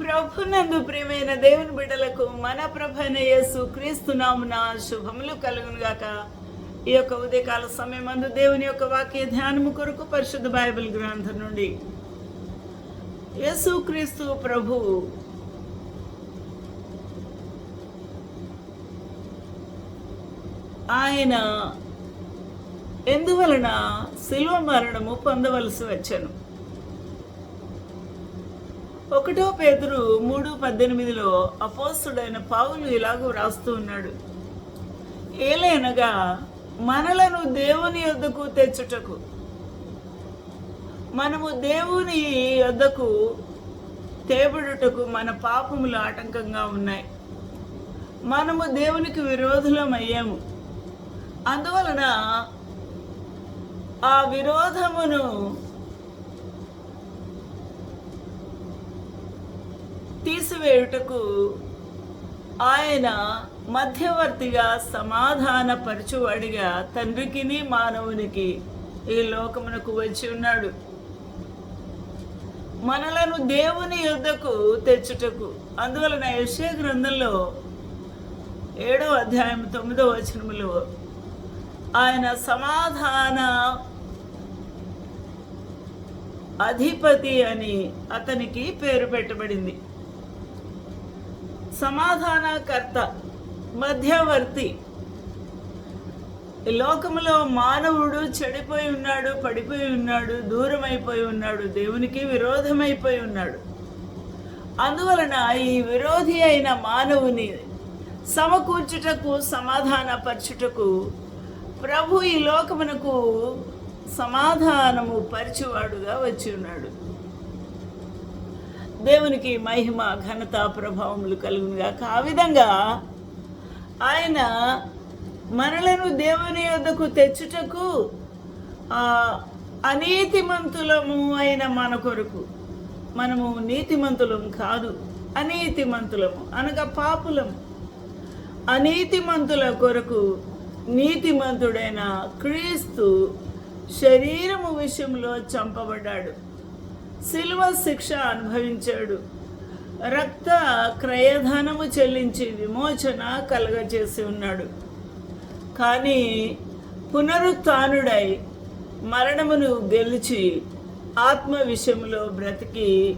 ప్రభునందు ప్రియమైన దేవుని బిడ్డలకు మన ప్రభైన యేసు క్రీస్తు నామున శుభములు కలుగును గాక ఈ యొక్క ఉదయకాల సమయమందు దేవుని యొక్క వాక్య ధ్యానము కొరకు పరిశుద్ధ బైబిల్ గ్రంథం నుండి. యేసు క్రీస్తు ప్రభు. ఆయన ఎందువలన శిల్వ మరణము పొందవలసి వచ్చాను? ఒకటో పేదరు మూడు పద్దెనిమిదిలో అపోస్తుడైన పావులు ఇలాగూ వ్రాస్తూ ఉన్నాడు. ఏలైనగా మనలను దేవుని యొద్దకు తెచ్చుటకు మనము దేవుని యొద్దకు తేబడుటకు మన పాపములు ఆటంకంగా ఉన్నాయి. మనము దేవునికి విరోధులం అయ్యాము అందువలన ఆ విరోధమును తీసివేయుటకు ఆయన మధ్యవర్తిగా సమాధాన పరచువాడిగా తండ్రికిని మానవునికి ఈ లోకమునకు వచ్చి ఉన్నాడు. మనలను దేవుని యుద్ధకు తెచ్చుటకు. అందువలన యశ్య గ్రంథంలో ఏడో అధ్యాయం తొమ్మిదో వచనములో ఆయన సమాధాన అధిపతి అని అతనికి పేరు పెట్టబడింది. సమాధానకర్త మధ్యవర్తి. ఈ లోకములో మానవుడు చెడిపోయి ఉన్నాడు పడిపోయి ఉన్నాడు దూరం అయిపోయి ఉన్నాడు దేవునికి విరోధమైపోయి ఉన్నాడు. అందువలన ఈ విరోధి అయిన మానవుని సమకూర్చుటకు సమాధానపరచుటకు ప్రభు ఈ లోకమునకు సమాధానము పరిచేవాడుగా వచ్చి ఉన్నాడు. దేవునికి మహిమ ఘనత ప్రభావములు కలుగునుగాక. ఆ విధంగా ఆయన మనలను దేవుని యొద్దకు తెచ్చుటకు అనీతిమంతులము అయిన మన కొరకు. మనము నీతిమంతులం కాదు అనీతిమంతులము అనగా పాపులము. అనీతిమంతుల కొరకు నీతిమంతుడైన క్రీస్తు శరీరము విషయంలో చంపబడ్డాడు. శిలువ శిక్ష అనుభవించాడు. రక్త క్రయధనము చెల్లించి విమోచన కలగజేసి ఉన్నాడు. కానీ పునరుత్డై మరణమును గెలిచి ఆత్మ విషయంలో బ్రతికి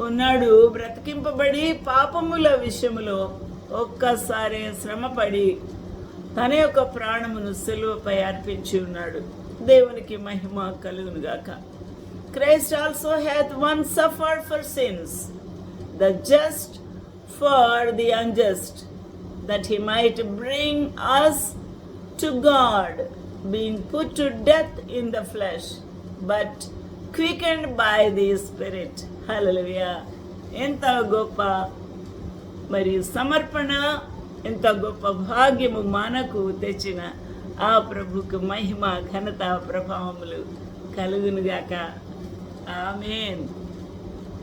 ఉన్నాడు. బ్రతికింపబడి పాపముల విషయములో ఒక్కసారి శ్రమపడి తన యొక్క ప్రాణమును సెలువపై అర్పించి ఉన్నాడు. దేవునికి మహిమ కలుగునుగాక. Christ also hath one suffered for sins the just for the unjust that he might bring us to God, being put to death in the flesh, but quickened by the Spirit. Hallelujah. ఎంత గొప్ప మరి సమర్పణ ఎంత గొప్ప భాగ్యము మనకు తెచ్చిన ఆ ప్రభుకు మహిమ ఘనత ప్రభావములు కలుగునుగాక Amen.